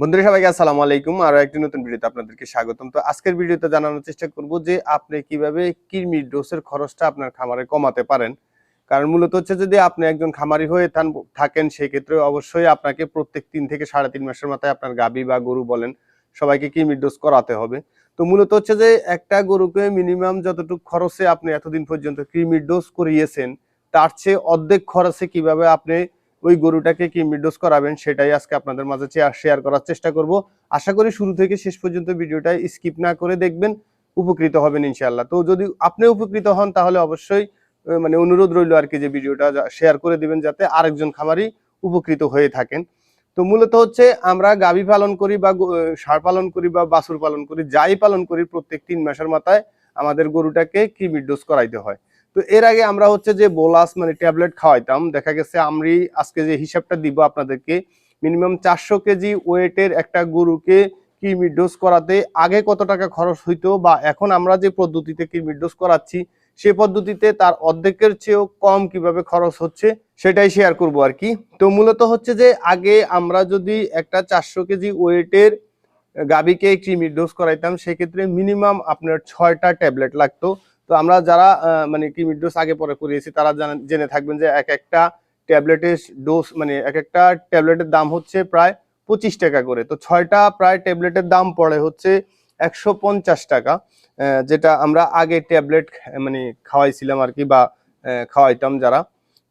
বন্ধুরা সবাইকে আসসালামু আলাইকুম। আরও একটি নতুন ভিডিওতে আপনাদেরকে স্বাগতম। তো আজকের ভিডিওতে জানানোর চেষ্টা করব যে আপনি কীভাবে কৃমির ডোজের খরচটা আপনার খামারে কমাতে পারেন। কারণ মূলত হচ্ছে যদি আপনি একজন খামারি হয়ে থাকেন সেই ক্ষেত্রে অবশ্যই আপনাকে প্রত্যেক তিন থেকে সাড়ে তিন মাসের মাথায় আপনার গাবি বা গরু বলেন, সবাইকে কৃমির ডোজ করাতে হবে। তো মূলত হচ্ছে যে একটা গরুকে মিনিমাম যতটুকু খরচে আপনি এতদিন পর্যন্ত কৃমির ডোজ করিয়েছেন, তার চেয়ে অর্ধেক খরচে কীভাবে আপনি ওই গরুটাকে কি মিডোজ করাবেন সেটাই আজকে আপনাদের মাঝে শেয়ার করার চেষ্টা করব। আশা করি শুরু থেকে শেষ পর্যন্ত ভিডিওটা স্কিপ না করে দেখবেন, উপকৃত হবেন ইনশাল্লাহ তো যদি আপনি উপকৃত হন তাহলে অবশ্যই মানে অনুরোধ রইল আর কি যে ভিডিওটা শেয়ার করে দিবেন যাতে আরেকজন খামারি উপকৃত হয়ে থাকেন। তো মূলত হচ্ছে আমরা গাভী পালন করি বা ষাঁড় পালন করি বা বাছুর পালন করি, যাই পালন করি প্রত্যেক তিন মাসের মাথায় আমাদের গরুটাকে কি মিডোজ করাইতে হয়। তো এর আগে আমরা হচ্ছে যে বোলাস মানে ট্যাবলেট খাওয়াইতাম, দেখা গেছে আমি আজকে যে হিসাবটা দিব আপনাদেরকে, মিনিমাম চারশো কেজি ওয়েটের একটা গরুকে কৃমি ডোজ করাতে আগে কত টাকা খরচ হইতো বা এখন আমরা যে পদ্ধতিতে কৃমি ডোজ করাচ্ছি, সে পদ্ধতিতে তার অর্ধেকের চেয়েও কম কীভাবে খরচ হচ্ছে সেটাই শেয়ার করব আর কি। তো মূলত হচ্ছে যে আগে আমরা যদি একটা চারশো কেজি ওয়েটের গাবিকে কৃমি ডোজ করাইতাম, সেক্ষেত্রে মিনিমাম আপনার ছয়টা ট্যাবলেট লাগতো। তো আমরা যারা মানে কৃমির ডোজ আগে পরে করিয়েছি, তারা জেনে থাকবেন যে এক একটা ট্যাবলেটের ডোজ মানে এক একটা ট্যাবলেটের দাম হচ্ছে প্রায় পঁচিশ টাকা করে। তো ছয়টা প্রায় ট্যাবলেটের দাম পড়ে হচ্ছে একশো পঞ্চাশ টাকা যেটা আমরা আগে ট্যাবলেট মানে খাওয়াইছিলাম আর কি বা খাওয়াইতাম যারা।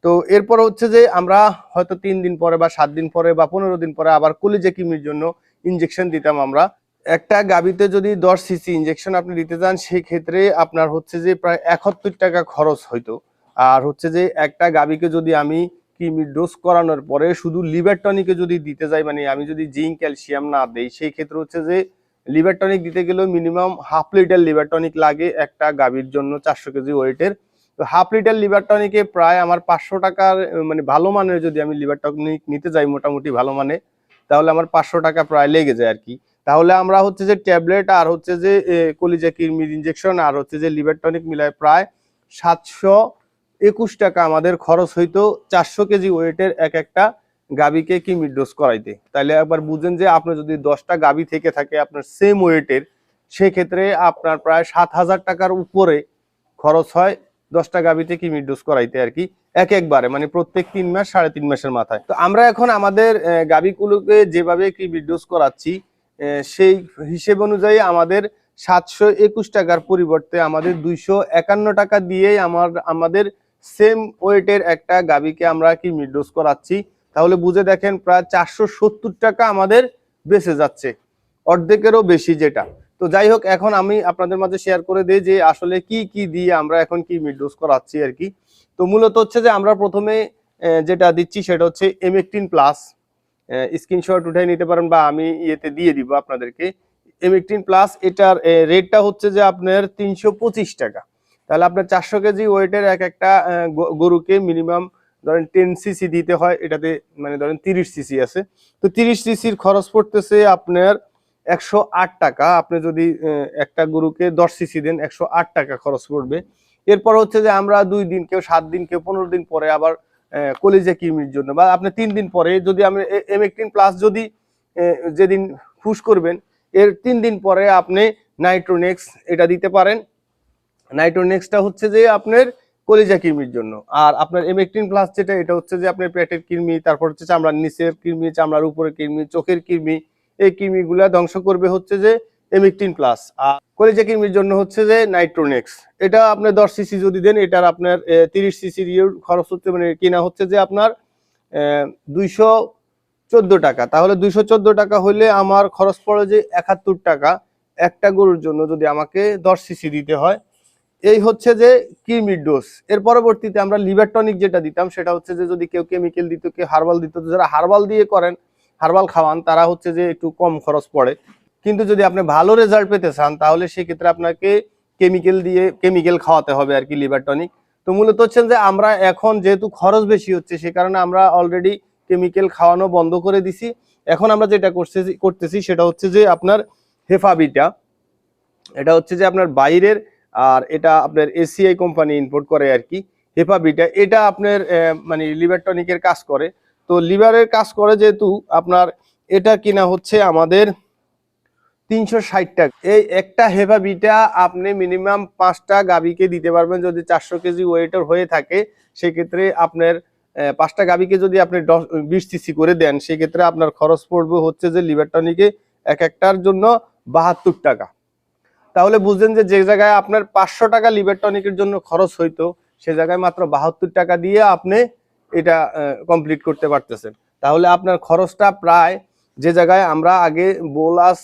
তো এরপর হচ্ছে যে আমরা হয়তো তিন দিন পরে বা সাত দিন পরে বা পনেরো দিন পরে আবার কলিজে কিমির জন্য ইনজেকশন দিতাম আমরা। একটা গাবিতে যদি দশ সিসি ইঞ্জেকশন আপনি দিতে চান সেই ক্ষেত্রে আপনার হচ্ছে যে প্রায় একাত্তর টাকা খরচ হইতো। আর হচ্ছে যে একটা গাবিকে যদি আমি কিমি ডোজ করানোর পরে শুধু লিভার টনিকে যদি দিতে যাই মানে আমি যদি জিঙ্ক ক্যালসিয়াম না দেই সেই ক্ষেত্রে হচ্ছে যে লিভার টনিক দিতে গেলেও minimum half litre liver tonic লাগে একটা গাবির জন্য চারশো কেজি ওয়েটের তো হাফ লিটার লিভার টনিকে প্রায় আমার পাঁচশো টাকার মানে ভালো মানের যদি আমি লিভার টনিক নিতে যাই, মোটামুটি ভালো মানে তাহলে আমার পাঁচশো টাকা প্রায় লেগে যায় আর কি। তাহলে আমরা হচ্ছে যে ট্যাবলেট আর হচ্ছে যে কলিজা কিরমির ইনজেকশন আর হচ্ছে যে লিভার টনিক মিলায় প্রায় সাতশো একুশ টাকা আমাদের খরচ হইতো চারশো কেজি ওয়েটের এক একটা গাবিকে কিমির ডোজ করাইতে। তাহলে একবার বুঝেন যে আপনার যদি দশটা গাবি থেকে থাকে আপনার সেম ওয়েটের, সেক্ষেত্রে আপনার প্রায় সাত হাজার টাকার উপরে খরচ হয় দশটা গাবিতে কিমির ডোজ করাইতে আর কি, এক একবারে মানে প্রত্যেক তিন মাস সাড়ে তিন মাসের মাথায়। তো আমরা এখন আমাদের গাবিগুলোকে যেভাবে কিমির ডোজ করাচ্ছি সেই হিসেব অনুযায়ী আমাদের সাতশো একুশ টাকার পরিবর্তে আমাদের দুইশো একান্ন টাকা দিয়েই আমার, আমাদের সেম ওয়েটের একটা গাবিকে আমরা কি মিডোজ করাচ্ছি। তাহলে বুঝে দেখেন প্রায় চারশো সত্তর টাকা আমাদের বেঁচে যাচ্ছে, অর্ধেকেরও বেশি যেটা। তো যাই হোক, এখন আমি আপনাদের মাঝে শেয়ার করে দিই যে আসলে কি কি দিয়ে আমরা এখন কি মিডোজ করাচ্ছি আর কি। তো মূলত হচ্ছে যে আমরা প্রথমে যেটা দিচ্ছি সেটা হচ্ছে এমেকটিন প্লাস স্ক্রিনশট উঠে নিতে পারেন বা আমি ইয়েতে দিয়ে দিব আপনাদেরকে। এমেকটিন প্লাস এটার রেটটা হচ্ছে যে আপনার তিনশো পঁচিশ টাকা। তাহলে আপনার চারশো কেজি ওয়েটের এক একটা গরুকে মিনিমাম ধরেন টেন সিসি দিতে হয়। এটাতে মানে ধরেন তিরিশ সিসি আছে। তো তিরিশ সিসির খরচ পড়তেছে আপনার একশো আট টাকা। আপনি যদি একটা গরুকে দশ সিসি দেন, একশো আট টাকা খরচ পড়বে। এরপর হচ্ছে যে আমরা দুই দিন কেউ সাত দিন, কেউ পনেরো দিন পরে আবার কলিজা কিমির জন্য বা আপনি তিন দিন পরে যদি আমি এমেকটিন প্লাস যদি যেদিন ফুস করবেন, এর তিন দিন পরে আপনি নাইট্রোনেক্স এটা দিতে পারেন। নাইট্রোনেক্সটা হচ্ছে যে আপনার কলিজা কৃমির জন্য। আর আপনার এমেকটিন প্লাস যেটা, এটা হচ্ছে যে আপনার পেটের কৃমি, তারপর হচ্ছে চামড়ার নিচের কৃমি, চামড়ার উপরে কৃমি, চোখের কৃমি, এই কৃমিগুলা ধ্বংস করবে হচ্ছে যে এমেকটিন প্লাস আর কলিজা জন্য হচ্ছে যে নাইট্রোনেক্স এটা আপনার দশ সিসি যদি দেন, এটার আপনার তিরিশ সিসির খরচ হচ্ছে মানে কিনা হচ্ছে যে আপনার দুইশো চোদ্দ টাকা। তাহলে দুইশো চোদ্দ টাকা হলে আমার খরচ পড়ে যে একাত্তর টাকা একটা গরুর জন্য যদি আমাকে দশ সিসি দিতে হয়। এই হচ্ছে যে কিমির ডোজ এর পরবর্তীতে আমরা লিভার টনিক যেটা দিতাম, সেটা হচ্ছে যে যদি কেউ কেমিক্যাল দিত, কেউ হার্বাল দিত যারা হার্বাল দিয়ে করেন হার্বাল খাওয়ান, তারা হচ্ছে যে একটু কম খরচ পড়ে। কিন্তু যদি আপনি ভালো রেজাল্ট পেতে চান, তাহলে সেক্ষেত্রে আপনাকে কেমিক্যাল দিয়ে কেমিক্যাল খাওয়াতে হবে আর কি লিভার টনিক তো মূলত হচ্ছেন যে আমরা এখন যেহেতু খরচ বেশি হচ্ছে, সে কারণে আমরা অলরেডি কেমিক্যাল খাওয়ানো বন্ধ করে দিছি। এখন আমরা যেটা করতেছি করতেছি সেটা হচ্ছে যে আপনার হেফাবিটা। এটা হচ্ছে যে আপনার বাইরের আর এটা আপনার এসিআই কোম্পানি ইম্পোর্ট করে আর কি, হেফাবিটা। এটা আপনার মানে লিভার টনিকের কাজ করে। তো লিভারের কাজ করে যেহেতু, আপনার এটা কিনা হচ্ছে আমাদের তিনশো ষাট টাকা। এই একটা হেভা বিটা আপনি মিনিমাম পাঁচটা গাবিকে দিতে পারবেন যদি চারশো কেজি ওয়েটের হয়ে থাকে, সেক্ষেত্রে আপনার পাঁচটা গাবিকে যদি আপনি দশ- বিশ সিসি করে দেন, সেক্ষেত্রে আপনার খরচ পড়বে হচ্ছে যে লিভার টনিকে এক একটার জন্য বাহাত্তর টাকা। তাহলে বুঝলেন যে যে জায়গায় আপনার পাঁচশো টাকা লিভার টনিকের জন্য খরচ হইতো, সে জায়গায় মাত্র বাহাত্তর টাকা দিয়ে আপনি এটা কমপ্লিট করতে পারতেছেন। তাহলে আপনার খরচটা প্রায় যে জায়গায় আমরা আগে বোলাস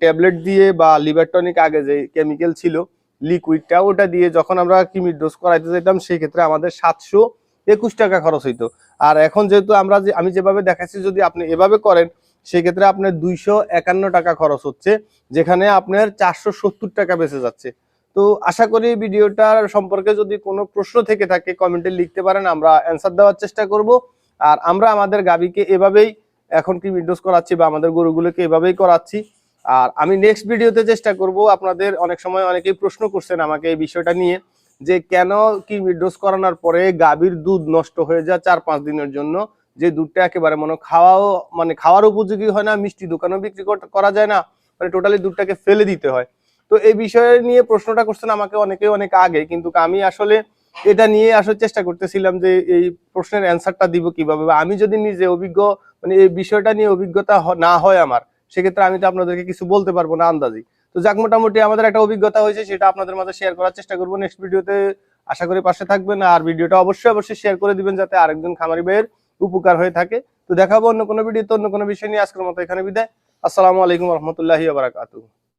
ট্যাবলেট দিয়ে বা লিভার টনিক আগে যে কেমিক্যাল ছিল, লিকুইডটা ওটা দিয়ে যখন আমরা কিমির ডোজ করাইতে যেতাম, সেই ক্ষেত্রে আমাদের সাতশো একুশ টাকা খরচ হইতো। আর এখন যেহেতু আমরা যে, আমি যেভাবে দেখাচ্ছি, যদি আপনি এভাবে করেন সেক্ষেত্রে আপনার দুইশো একান্ন টাকা খরচ হচ্ছে, যেখানে আপনার চারশো সত্তর টাকা বেঁচে যাচ্ছে। তো আশা করি ভিডিওটার সম্পর্কে যদি কোনো প্রশ্ন থেকে থাকে, কমেন্টে লিখতে পারেন, আমরা অ্যান্সার দেওয়ার চেষ্টা করব। আর আমরা আমাদের গাবিকে এভাবেই এখন কি উইন্ডোজ করাচ্ছি বা আমাদের গরুগুলোকে এভাবেই করাচ্ছি। আর আমি নেক্সট ভিডিওতে চেষ্টা করব আপনাদের অনেক সময় অনেকেই প্রশ্ন করছেন আমাকে এই বিষয়টা নিয়ে যে কেন কি ডোজ করানোর পরে গাভীর দুধ নষ্ট হয়ে যায় চার পাঁচ দিনের জন্য? যে দুধটা একেবারে মনে খাওয়াও মানে খাওয়ার উপযোগী হয় না, মিষ্টি দোকানেও বিক্রি কর- করা যায় না মানে টোটালি দুধটাকে ফেলে দিতে হয়। তো এই বিষয়ে নিয়ে প্রশ্নটা করছেন আমাকে অনেকে অনেক আগে, কিন্তু আমি আসলে এটা নিয়ে আসলে চেষ্টা করতেছিলাম যে এই প্রশ্নের অ্যান্সারটা দিব কীভাবে। বা আমি যদি নিজে অভিজ্ঞ মানে এই বিষয়টা নিয়ে অভিজ্ঞতা না হয় আমার, সেক্ষেত্রে আমি তো আপনাদেরকে কিছু বলতে পারব না আন্দাজি তো যাক, মোটামুটি আমাদের একটা অভিজ্ঞতা হয়েছে, সেটা আপনাদের মাঝে শেয়ার করার চেষ্টা করব নেক্সট ভিডিওতে আশা করি পাশে থাকবেন, আর ভিডিওটা অবশ্যই অবশ্যই শেয়ার করে দিবেন যাতে আরেকজন খামারি ভাইয়ের উপকার হয়ে থাকে। তো দেখাবো অন্য কোনো ভিডিওতে অন্য কোনো বিষয় নিয়ে। আজকের মতো এখানে বিদায়। আসসালামু আলাইকুম রহমতুল্লাহি বারাকাতুহ।